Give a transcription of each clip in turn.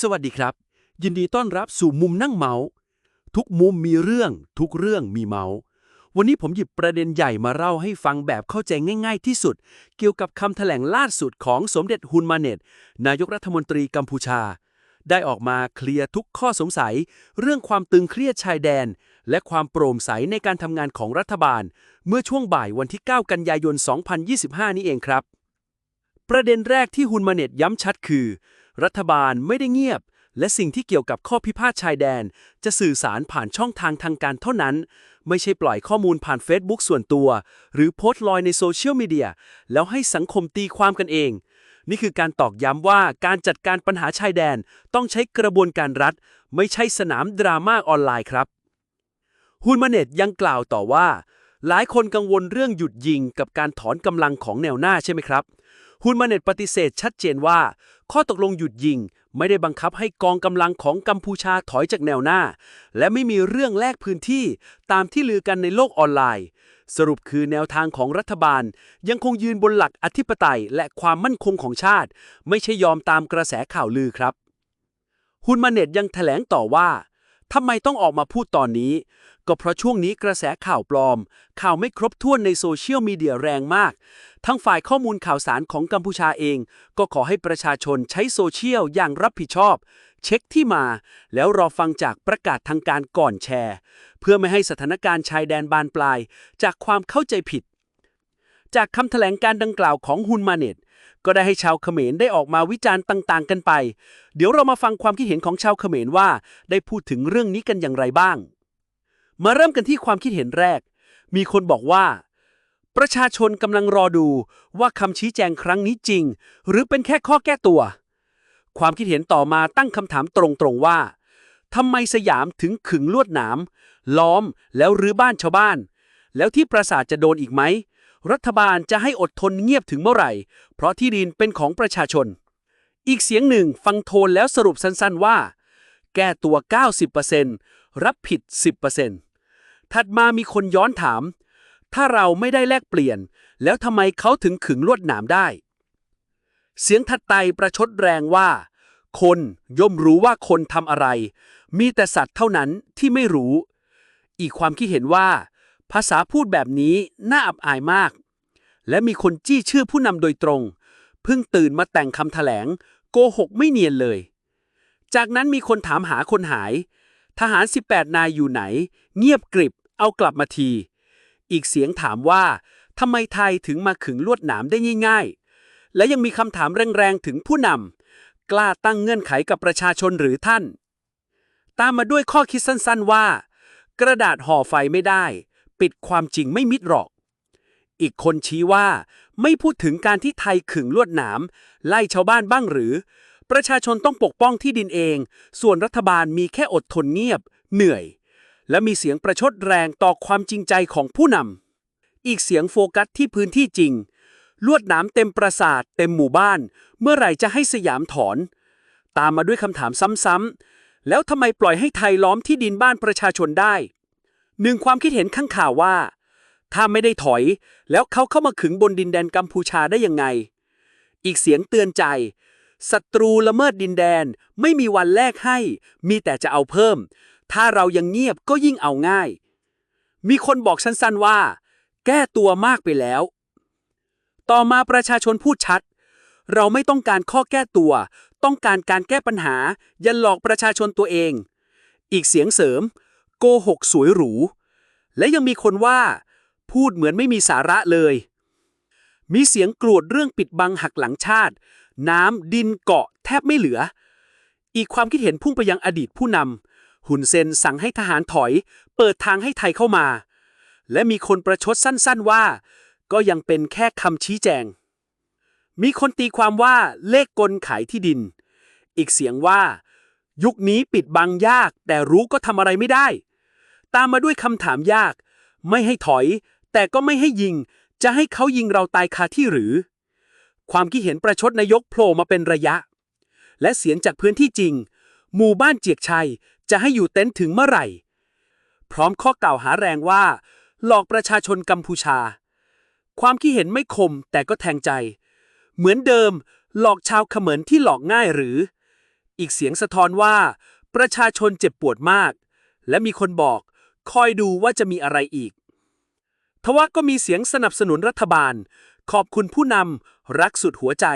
สวัสดีครับ ยินดีต้อนรับสู่มุมนั่งเมาส์ทุกมุมมีเรื่อง ทุกเรื่องมีเมาส์วันนี้ผมหยิบประเด็นใหญ่มาเล่าให้ฟังแบบเข้าใจง่าย ๆ ที่สุด เกี่ยวกับคำแถลงล่าสุดของสมเด็จฮุนมาเนตนายกรัฐมนตรีกัมพูชา ได้ออกมาเคลียร์ทุกข้อสงสัย เรื่องความตึงเครียดชายแดน และความโปร่งใสในการทำงานของรัฐบาล เมื่อช่วงบ่ายวันที่ 9 กันยายน 2025 นี้เองครับ ประเด็นแรกที่ฮุนมาเนตย้ำชัดคือ รัฐบาลไม่ได้เงียบ และสิ่งที่เกี่ยวกับข้อพิพาทชายแดน จะสื่อสารผ่านช่องทางทางการเท่านั้น ไม่ใช่ปล่อยข้อมูลผ่าน Facebook ส่วนตัว หรือโพสต์ลอยในโซเชียลมีเดียแล้วให้สังคมตีความกันเอง นี่คือการตอกย้ำว่าการจัดการปัญหาชายแดนต้องใช้กระบวนการรัฐ ไม่ใช่สนามดราม่าออนไลน์ครับฮุนมาเน็ตยังกล่าวต่อว่า หลายคนกังวลเรื่องหยุดยิงกับการถอนกำลังของแนวหน้าใช่ไหมครับ ฮุนมาเน็ตปฏิเสธชัดเจนว่า ข้อตกลงหยุดยิงไม่ได้บังคับให้กองกำลังของกัมพูชาถอยจากแนวหน้า และไม่มีเรื่องแลกพื้นที่ตามที่ลือกันในโลกออนไลน์ สรุปคือแนวทางของรัฐบาล ยังคงยืนบนหลักอธิปไตยและความมั่นคงของชาติ ไม่ใช่ยอมตามกระแสข่าวลือครับฮุนมาเน็ตยังแถลงต่อว่า ทำไมต้องออกมาพูดตอนนี้ ก็เพราะช่วงนี้กระแสข่าวปลอม ข่าวไม่ครบถ้วนในโซเชียลมีเดียแรงมาก ทั้งฝ่ายข้อมูลข่าวสารของกัมพูชาเอง ก็ขอให้ประชาชนใช้โซเชียลอย่างรับผิดชอบ เช็คที่มา แล้วรอฟังจากประกาศทางการก่อนแชร์ เพื่อไม่ให้สถานการณ์ชายแดนบานปลาย จากความเข้าใจผิด จากคำแถลงการดังกล่าวของฮุนมาเนต ก็ได้ให้ชาวเขมรได้ออกมาวิจารณ์ต่าง ๆ กันไป เดี๋ยวเรามาฟังความคิดเห็นของชาวเขมรว่า ได้พูดถึงเรื่องนี้กันอย่างไรบ้าง มาเริ่มกันที่ความคิดเห็นแรก มีคนบอกว่า ประชาชนกำลังรอดูว่าคำชี้แจงครั้งนี้จริง หรือเป็นแค่ข้อแก้ตัว ความคิดเห็นต่อมาตั้งคำถามตรงๆว่าทำไมสยามถึงขึงลวดหนามล้อมแล้วรื้อบ้านชาวบ้าน แล้วที่ปราสาทจะโดนอีกไหม รัฐบาลจะให้อดทนเงียบถึงเมื่อไหร่ เพราะที่ดินเป็นของประชาชน อีกเสียงหนึ่งฟังโทนแล้วสรุปสั้นๆว่า แก้ตัว 90%รับผิด 10%ถัดมามีคนย้อนถาม ถ้าเราไม่ได้แลกเปลี่ยน แล้วทำไมเขาถึงขึงลวดหนามได้ เสียงถัดไปประชดแรงว่า คนย่อมรู้ว่าคนทำอะไร มีแต่สัตว์เท่านั้นที่ไม่รู้ อีกความคิดเห็นว่า ภาษาพูดแบบนี้น่าอับอายมาก และมีคนจี้ชื่อผู้นำโดยตรง เพิ่งตื่นมาแต่งคำแถลง โกหกไม่เนียนเลย จากนั้นมีคนถามหาคนหาย ทหาร 18 นายอยู่ไหน เงียบกริบ เอากลับมาที อีกเสียงถามว่าทำไมไทยถึงมาขึงลวดหนามได้ง่าย ๆ และยังมีคำถามแรงๆ ถึงผู้นำกล้าตั้งเงื่อนไขกับประชาชนหรือท่าน ตามมาด้วยข้อคิดสั้นๆว่า กระดาษห่อไฟไม่ได้ ปิดความจริงไม่มิดหรอก อีกคนชี้ว่า ไม่พูดถึงการที่ไทยขึงลวดหนาม ไล่ชาวบ้านบ้างหรือ ประชาชนต้องปกป้องที่ดินเอง ส่วนรัฐบาลมีแค่อดทนเงียบ เหนื่อย และมีเสียงประชดแรงต่อความจริงใจของผู้นำอีกเสียงโฟกัสที่พื้นที่จริง ลวดหนามเต็มปราสาทเต็มหมู่บ้าน เมื่อไหร่จะให้สยามถอน ตามมาด้วยคำถามซ้ำๆแล้วทำไมปล่อยให้ไทยล้อมที่ดินบ้านประชาชนได้ หนึ่งความคิดเห็นข้างข่าวว่า ถ้าไม่ได้ถอย แล้วเขาเข้ามาขึงบนดินแดนกัมพูชาได้ยังไง อีกเสียงเตือนใจศัตรูละเมิดดินแดนไม่มีวันแลกให้ มีแต่จะเอาเพิ่ม ถ้าเรายังเงียบก็ยิ่งเอาง่าย มีคนบอกสั้นๆว่า แก้ตัวมากไปแล้ว ต่อมาประชาชนพูดชัด เราไม่ต้องการข้อแก้ตัว ต้องการการแก้ปัญหาย่าหลอกประชาชนตัวเอง อีกเสียงเสริม โกหกสวยหรู และยังมีคนว่า พูดเหมือนไม่มีสาระเลย มีเสียงกรวดเรื่องปิดบังหักหลังชาติ น้ำดินเกาะแทบไม่เหลือ อีกความคิดเห็นพุ่งไปยังอดีตผู้นำหุนเซนสั่งให้ทหารถอย เปิดทางให้ไทยเข้ามา และมีคนประชดสั้นๆว่า ก็ยังเป็นแค่คำชี้แจง มีคนตีความว่าเลขกลขายที่ดิน อีกเสียงว่ายุคนี้ปิดบังยากแต่รู้ก็ทำอะไรไม่ได้ ตามมาด้วยคำถามยาก ไม่ให้ถอย แต่ก็ไม่ให้ยิง จะให้เขายิงเราตายคาที่หรือ ความคิดเห็นประชดนายกโผล่มาเป็นระยะ และเสียงจากพื้นที่จริง หมู่บ้านเจียกชัยจะให้อยู่เต็นท์ถึงเมื่อไหร่ พร้อมข้อกล่าวหาแรงว่า หลอกประชาชนกัมพูชา ความคิดเห็นไม่คมแต่ก็แทงใจ เหมือนเดิม หลอกชาวเขมรที่หลอกง่ายหรือ อีกเสียงสะท้อนว่า ประชาชนเจ็บปวดมาก และมีคนบอก คอยดูว่าจะมีอะไรอีก ทว่าก็มีเสียงสนับสนุนรัฐบาล ขอบคุณผู้นำรักสุดหัวใจ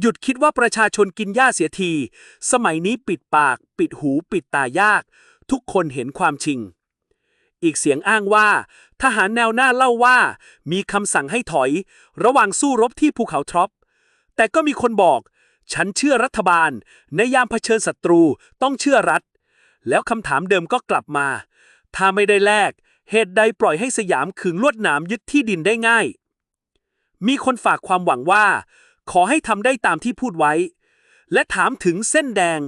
หยุดคิดว่าประชาชนกินหญ้าเสียที สมัยนี้ปิดปาก ปิดหูปิดตายาก ทุกคนเห็นความจริง อีกเสียงอ้างว่า ทหารแนวหน้าเล่าว่า มีคำสั่งให้ถอย ระหว่างสู้รบที่ภูเขาทรอปแต่ก็มีคนบอก ฉันเชื่อรัฐบาล ในยามเผชิญศัตรูต้องเชื่อรัฐ แล้วคำถามเดิมก็กลับมา ถ้าไม่ได้แลก เหตุใดปล่อยให้สยามขึงลวดหนามยึดที่ดินได้ง่าย มีคนฝากความหวังว่า ขอให้ทำได้ตามที่พูดไว้ และถามถึงเส้นแดง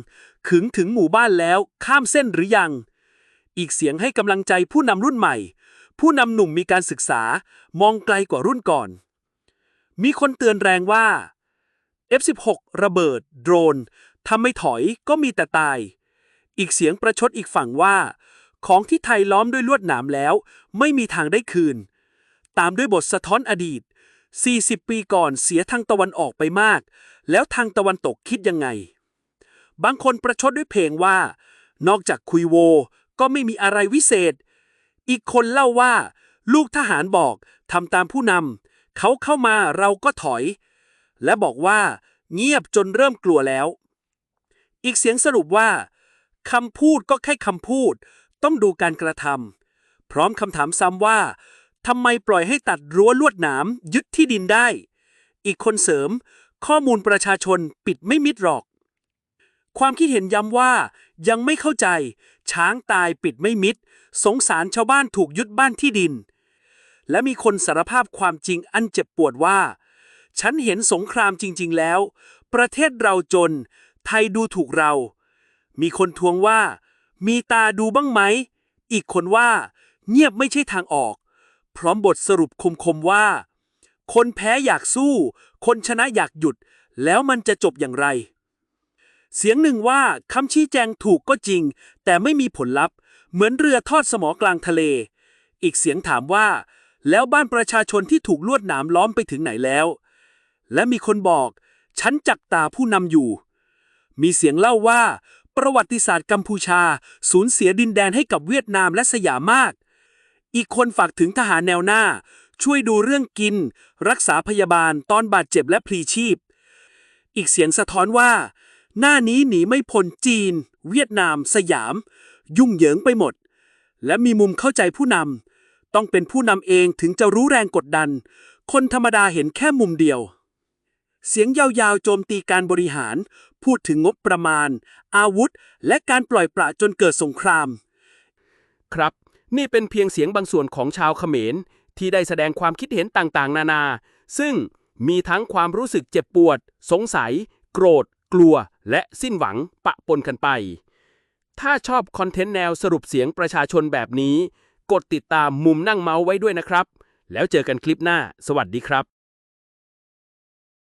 ขึงถึงหมู่บ้านแล้วข้ามเส้นหรือยัง อีกเสียงให้กำลังใจผู้นำรุ่นใหม่ ผู้นำหนุ่มมีการศึกษามองไกลกว่ารุ่นก่อน มีคนเตือนแรงว่า F16 ระเบิด โดรนทำไม่ถอยก็มีแต่ตาย อีกเสียงประชดอีกฝั่งว่า ของที่ไทยล้อมด้วยลวดหนามแล้ว ไม่มีทางได้คืน ตามด้วยบทสะท้อนอดีต 40 ปีก่อนเสียทางตะวันออกไปมาก แล้วทางตะวันตกคิดยังไง บางคนประชดด้วยเพลงว่า นอกจากคุยโว ก็ไม่มีอะไรวิเศษ อีกคนเล่าว่า ลูกทหารบอกทำตามผู้นำเขาเข้ามาเราก็ถอย และบอกว่า เงียบจนเริ่มกลัวแล้ว อีกเสียงสรุปว่าคำพูดก็แค่คำพูด ต้องดูการกระทำพร้อมคำถามซ้ำว่าทำไมปล่อยให้ตัดรั้วลวดหนามยึดที่ดินได้ อีกคนเสริม ข้อมูลประชาชนปิดไม่มิดหรอก ความคิดเห็นย้ำว่า ยังไม่เข้าใจ ช้างตายปิดไม่มิด สงสารชาวบ้านถูกยึดบ้านที่ดิน และมีคนสารภาพความจริงอันเจ็บปวดว่า ฉันเห็นสงครามจริง ๆ แล้ว ประเทศเราจน ไทยดูถูกเรา มีคนทวงว่า มีตาดูบ้างไหม อีกคนว่า เงียบไม่ใช่ทางออก พร้อมบทสรุปคมๆว่า คนแพ้อยากสู้ คนชนะอยากหยุด แล้วมันจะจบอย่างไร เสียงหนึ่งว่าคำชี้แจงถูกก็จริง แต่ไม่มีผลลัพธ์ เหมือนเรือทอดสมอกลางทะเล อีกเสียงถามว่า แล้วบ้านประชาชนที่ถูกลวดหนามล้อมไปถึงไหนแล้ว และมีคนบอก ฉันจับตาผู้นำอยู่ มีเสียงเล่าว่า ประวัติศาสตร์กัมพูชา สูญเสียดินแดนให้กับเวียดนามและสยามมาก อีกคนฝากถึงทหารแนวหน้า ช่วยดูเรื่องกิน รักษาพยาบาลตอนบาดเจ็บและพลีชีพ อีกเสียงสะท้อนว่า หน้านี้หนีไม่พ้นจีน เวียดนาม สยาม ยุ่งเหยิงไปหมด และมีมุมเข้าใจผู้นำต้องเป็นผู้นำเองถึงจะรู้แรงกดดัน คนธรรมดาเห็นแค่มุมเดียวเสียงยาวๆ โจมตีการบริหาร พูดถึงงบประมาณ อาวุธ และการปล่อยปละจนเกิดสงคราม ครับ นี่เป็นเพียงเสียงบางส่วนของชาวเขมร ที่ได้แสดงความคิดเห็นต่างๆ นานา ซึ่งมีทั้งความรู้สึกเจ็บปวด สงสัย โกรธ กลัว และสิ้นหวังปะปนกันไป ถ้าชอบคอนเทนต์แนวสรุปเสียงประชาชนแบบนี้ กดติดตามมุมนั่งเมาส์ไว้ด้วยนะครับ แล้วเจอกันคลิปหน้า สวัสดีครับ